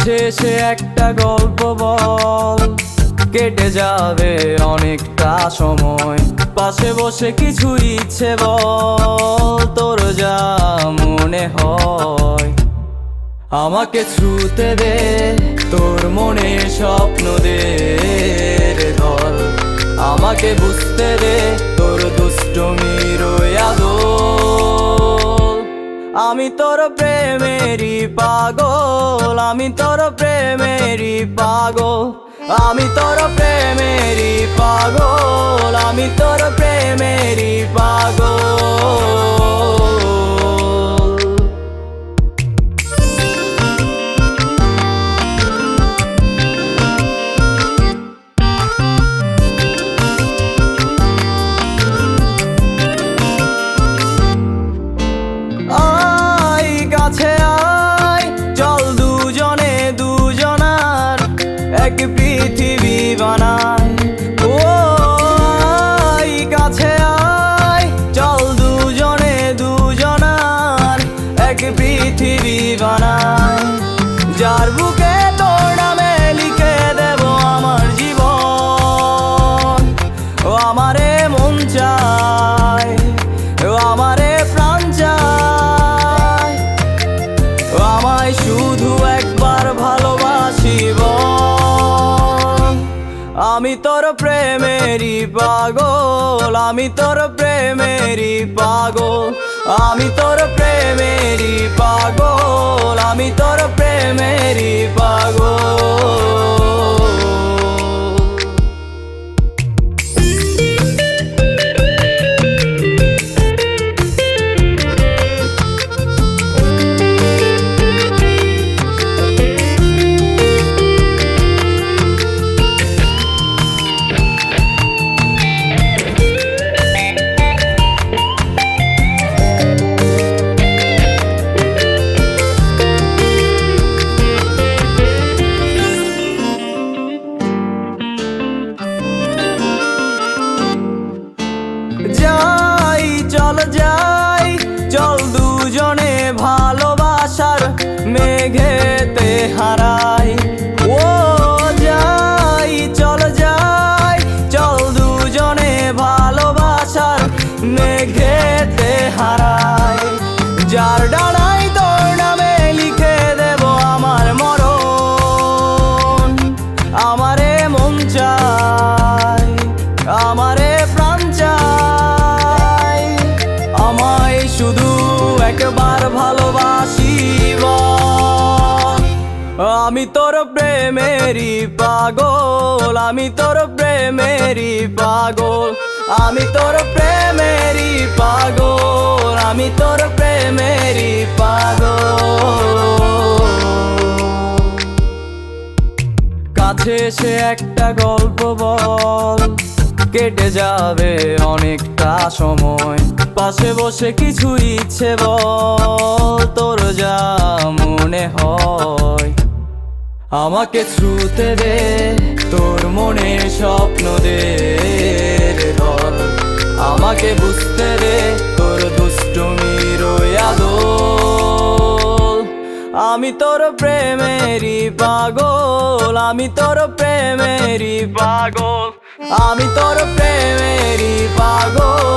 কাছে এসে একটা গল্প বল। কেটে যাবে অনেকটা সময়। পাশে বসে কিছু ইচ্ছে বল। তোর যা মনে হয়। আমাকে ছুতে দে, তোর মনে স্বপ্ন দে আমাকে বুঝতে দে, তোর আমি তোর প্রেমেরই পাগল, আমি তোর প্রেমেরই পাগল, আমি তোর প্রেমেরই পাগল, আমি তোর প্রেমেরই পাগল। পৃথিবী বানাই। যার বুকে তোর নামে লিখে দেব আমার জীবন। ও আমারে মন চায়, ও আমারে প্রাণ চায়। ও আমায় শুধু একবার ভালোবাসিব আমি তোর প্রেমেরই পাগল, আমি তোর প্রেমেরই পাগল। আমি তোর পাগল আমি তোর প্রেমেরই পাগল। হারাই ও যাই চল যাই চল দুজনে ভালোবাসার মেঘেতে হারাই যার আমি তোর প্রেমেরই পাগল, আমি তোর প্রেমেরই পাগল, আমি তোর প্রেমেরই পাগল, আমি তোর প্রেমেরই পাগল। কাছে এসে একটা গল্প বল, কেটে যাবে অনেকটা সময়, পাশে বসে কিছু ইচ্ছে বল, তোর যা মনে হয়। আমাকে ছুতে দে, তোর মনে স্বপ্ন দে ধর। আমাকে বুঝতে দে, তোর দুষ্টমির পাগল আমি তোর প্রেমেরই পাগল, আমি তোর প্রেমেরই পাগল। আমি তোর প্রেমেরই পাগল।